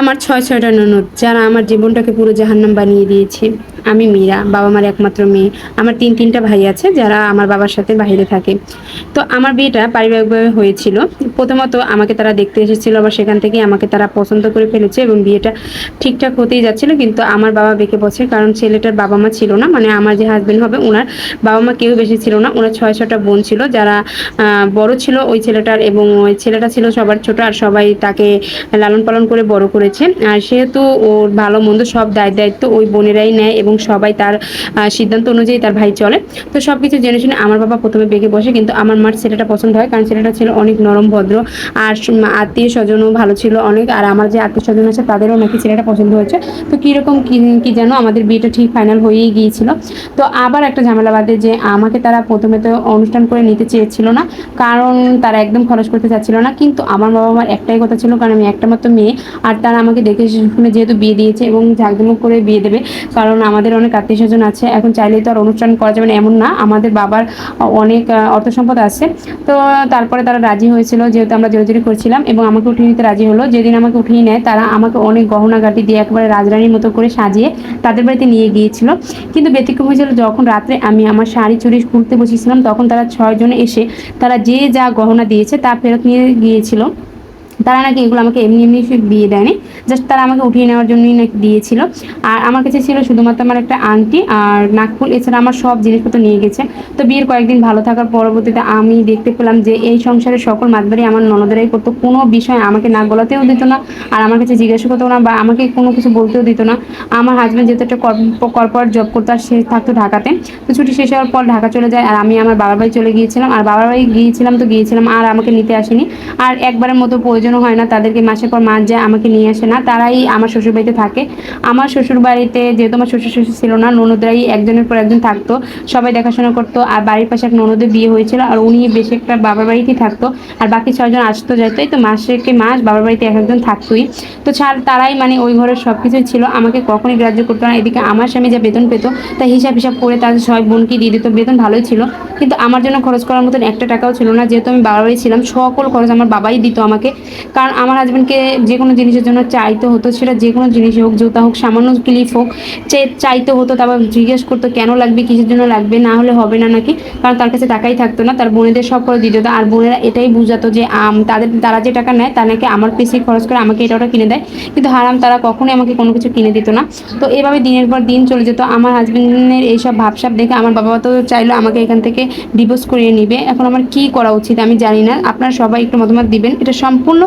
আমার ছয় ছয়টা ননদ যারা আমার জীবনটাকে পুরো জাহান্নাম বানিয়ে দিয়েছে। আমি মীরা, বাবা মার একমাত্র মেয়ে। আমার তিন, তিনটা ভাই আছে যারা আমার বাবার সাথে বাইরে থাকে। তো আমার বিয়েটা পারিবারিকভাবে হয়েছিল। প্রথমত আমাকে তারা দেখতে এসেছিল, আবার সেখান থেকে আমাকে তারা পছন্দ করে ফেলেছে এবং বিয়েটা ঠিকঠাক হতেই যাচ্ছিল। কিন্তু আমার বাবা বেঁকে বসে, কারণ ছেলেটার বাবা মা ছিল না। মানে আমার যে হাজব্যান্ড হবে ওনার বাবা মা কেউ বেশি ছিল না। ওনার ছয় ছটা বোন ছিল। যারা বড় ছিল ওই ছেলেটার এবং ওই ছেলেটা ছিল সবার ছোট আর সবাই তাকে লালন পালন করে বড় করেছে। আর সেহেতু ওর ভালো মন্দ সব দায় দায়িত্ব ওই বোনেরাই নেয় এবং সবাই তার সিদ্ধান্ত অনুযায়ী তার ভাই চলে। তো সব কিছু জেনে শুনে আমার বাবা প্রথমে বেগে বসে, কিন্তু আমার মার ছেলেটা পছন্দ হয়, কারণ ছেলেটা ছিল অনেক নরম, ভদ্র, আর আত্মীয় স্বজনও ভালো ছিল অনেক, আর আমার যে আত্মীয় স্বজন আছে তাদেরও নাকি ছেলেটা পছন্দ হয়েছে। তো কীরকম কি কি যেন আমাদের বিয়েটা ঠিক ফাইনাল হয়েই গিয়েছিল। তো আবার একটা ঝামেলা বাদে যে আমাকে তারা প্রথমে তো অনুষ্ঠান করে নিতে চেয়েছিল না, কারণ তারা একদম খরচ করতে চাচ্ছিল না। কিন্তু আমার বাবা মার একটাই কথা ছিল, কারণ আমি একটা মাত্র মেয়ে, আর তারা আমাকে দেখে শুনে যেহেতু বিয়ে দিয়েছে এবং ঝাঁকজমক করে বিয়ে দেবে, কারণ আমাদের অনেক আত্মীয় স্বজন আছে। এখন চাইলেই তো আর অনুষ্ঠান করা যাবে না, এমন না। আমাদের বাবার অনেক অর্থ সম্পদ আছে। তো তারপরে তারা রাজি হয়েছিল, যেহেতু আমরা জোরাজুরি করছিলাম এবং আমাকে উঠিয়ে নিতে রাজি হলো। যেদিন আমাকে উঠিয়ে নেয়, তারা আমাকে অনেক গহনা গাটি দিয়ে একবারে রাজরানীর মতো করে সাজিয়ে তাদের বাড়িতে নিয়ে গিয়েছিল। কিন্তু ব্যতিক্রম হয়েছিল যখন রাত্রে আমি আমার শাড়ি চুরি খুলতে বসেছিলাম, তখন তারা ছয়জন এসে তারা যে যা গহনা দিয়েছে তা ফেরত নিয়ে গিয়েছিল। তারা নাকি এগুলো আমাকে এমনি এমনি বিয়ে দেয়নি জাস্ট তারা আমাকে উঠিয়ে নেওয়ার জন্যই নাকি দিয়েছিল। আর আমার কাছে ছিল শুধুমাত্র আমার একটা আংটি আর নাকফুল এছাড়া আমার সব জিনিসপত্র নিয়ে গেছে। তো বিয়ের কয়েকদিন ভালো থাকার পরবর্তীতে আমি দেখতে পেলাম যে এই সংসারের সকল মাতবাড়ি আমার ননদেরাই করতো, কোনো বিষয় আমাকে না গলাতেও দিত না, আর আমার কাছে জিজ্ঞাসা করতো না বা আমাকে কোনো কিছু বলতেও দিত না। আমার হাজব্যান্ড যেহেতু একটা কর্পোরেট জব করতো আর সে থাকতো ঢাকাতে, তো ছুটি শেষ হওয়ার পর ঢাকা চলে যায় আর আমি আমার বাবার বাড়ি চলে গিয়েছিলাম। আর বাবার বাড়ি গিয়েছিলাম তো গিয়েছিলাম, আর আমাকে নিতে আসেনি। আর একবারের মতো প্রয়োজনও হয় না, তাদেরকে মাসের পর মাস যায়, আমাকে নিয়ে আসে না। তারাই আমার শ্বশুর বাড়িতে থাকে। আমার শ্বশুর বাড়িতে যেহেতু আমার শ্বশুর শ্বশুর ছিল না, ননদরাই একজনের পর একজন থাকতো। সবাই দেখাশোনা করতো। আর বাড়ির পাশে এক ননদের বিয়ে হয়েছিল, আর উনি বেশি একটা বাবার বাড়িতেই থাকতো। আর বাকি ছয়জন আসতো যেতই তো মাসেকে মাস বাবার বাড়িতে এক একজন থাকতোই। তো ছাড়, তারাই মানে ওই ঘরের সব কিছুই ছিল। আমাকে কখনই গ্রাহ্য করতো না। এদিকে আমার স্বামী যা বেতন পেতো তা হিসাব হিসাব করে তাদের ছয় বোনকে দিয়ে দিত। বেতন ভালোই ছিল। কিন্তু আমার জন্য খরচ করার মতন একটা টাকাও ছিল না। যেহেতু আমি বাবার বাড়ি ছিলাম, সকল খরচ আমার বাবাই দিত আমাকে। কারণ আমার হাজব্যান্ডকে যে কোনো জিনিসের জন্য চাইতে হতো সেটা যে কোনো জিনিসই হোক জুতা হোক সামান্য ক্লিপ হোক চাইতে হতো তারপর জিজ্ঞেস করতো কেন লাগবে কিসের জন্য লাগবে না হলে হবে না নাকি কারণ তার কাছে টাকাই থাকতো না তার বোনেদের সব করে দিত আর বোনেরা এটাই বুঝাতো যে আম, তাদের তারা যে টাকা নেয় তা নাকি আমার পেশি খরচ করে আমাকে এটা ওটা কিনে দেয় কিন্তু হারাম তারা কখনোই আমাকে কোনো কিছু কিনে দিত না। তো এভাবে দিনের পর দিন চলে যেত আমার হাজবেন্ডের এইসব ভাবসাব দেখে আমার বাবা তো চাইলো আমাকে এখান থেকে ডিভোর্স করিয়ে নিবে এখন আমার কি করা উচিত আমি জানি না আপনারা সবাই একটু মতামত দিবেন এটা সম্পূর্ণ